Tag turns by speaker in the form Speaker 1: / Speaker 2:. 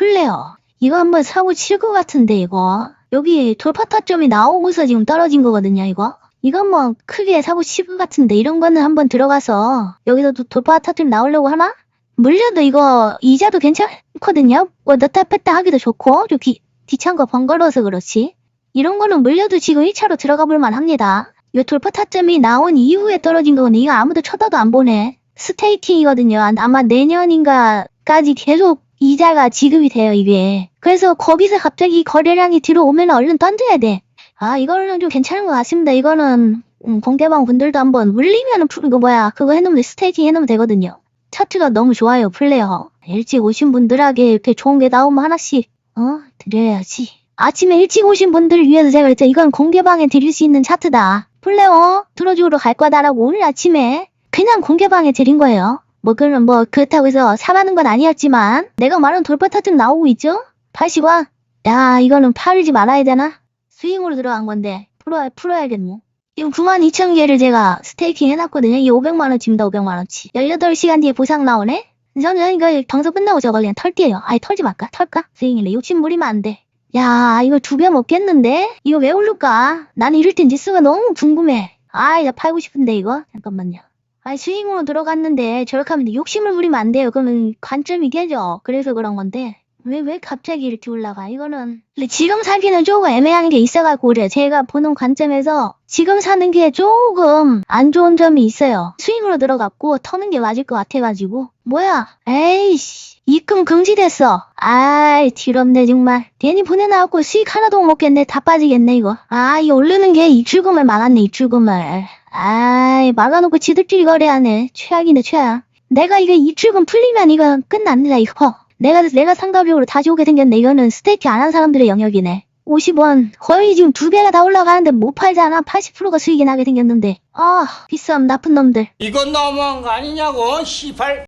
Speaker 1: 플레어. 이거 한번 사고 칠 것 같은데, 이거. 여기 돌파 타점이 나오고서 지금 떨어진 거거든요, 이거. 이거 한번 크게 사고 칠 것 같은데, 이런 거는 한번 들어가서 여기서도 돌파 타점 나오려고 하나? 물려도 이거 이자도 괜찮거든요. 뭐 넣다 뺐다 하기도 좋고, 여기 뒤찬 거 번거로워서 그렇지. 이런 거는 물려도 지금 1차로 들어가 볼만 합니다. 이 돌파 타점이 나온 이후에 떨어진 거는 이거 아무도 쳐다도 안 보네. 스테이킹이거든요. 아- 아마 내년인가까지 계속 이자가 지급이 돼요, 이게. 그래서 거기서 갑자기 거래량이 들어오면 얼른 던져야 돼. 아, 이거는 좀 괜찮은 것 같습니다. 이거는, 음, 공대방 분들도 한번 물리면은, 푸- 이거 뭐야, 그거 해놓으면 스테이킹 해놓으면 되거든요. 차트가 너무 좋아요, 플레이어. 일찍 오신 분들에게 이렇게 좋은 게 나오면 하나씩, 어, 드려야지. 아침에 일찍 오신 분들을 위해서 제가 그랬죠. 이건 공개방에 드릴 수 있는 차트다. 플레어 틀어주러 갈 거다라고 오늘 아침에 그냥 공개방에 드린 거예요. 뭐 그런 뭐 그렇다고 해서 사가는 건 아니었지만 내가 말한 돌파 타점 나오고 있죠? 파시과 야 이거는 팔지 말아야 되나? 스윙으로 들어간 건데 풀어야 풀어야겠네. 지금 92,000개를 제가 스테이킹 해놨거든요. 이 500만원치입니다. 500만원치. 18시간 뒤에 보상 나오네? 저는 이거 방송 끝나고 저걸 그냥 털게요. 아예 털지 말까? 털까? 스윙이래. 욕심 부리면 안 돼. 야, 이거 두배 먹겠는데? 이거 왜 오를까? 나는 이럴 땐 지수가 너무 궁금해. 아, 이거 팔고 싶은데, 이거? 잠깐만요. 아니, 스윙으로 들어갔는데, 저렇게 하면 욕심을 부리면 안 돼요. 그러면 관점이 깨져. 그래서 그런 건데. 왜, 왜 갑자기 이렇게 올라가? 이거는. 근데 지금 사기는 조금 애매한 게 있어가지고 그래. 제가 보는 관점에서 지금 사는 게 조금 안 좋은 점이 있어요. 스윙으로 들어갔고, 터는 게 맞을 것 같아가지고. 뭐야? 에이씨. 입금 금지됐어. 아이, 뒤럽네, 정말. 괜히 보내놔갖고 수익 하나도 못 먹겠네. 다 빠지겠네, 이거. 아, 이 오르는 게 입출금을 막았네, 입출금을. 아이, 막아놓고 지들끼리 거래하네. 최악이네, 최악. 내가 이거 입출금 풀리면 이거 끝납니다, 이거. 내가, 내가 상가벽으로 다시 오게 생겼네. 이거는 스테이키 안한 사람들의 영역이네. 50원. 거의 지금 두 배가 다 올라가는데 못 팔잖아. 80%가 수익이 나게 생겼는데. 아, 비싸움 나쁜 놈들.
Speaker 2: 이건 너무한 거 아니냐고, 시발.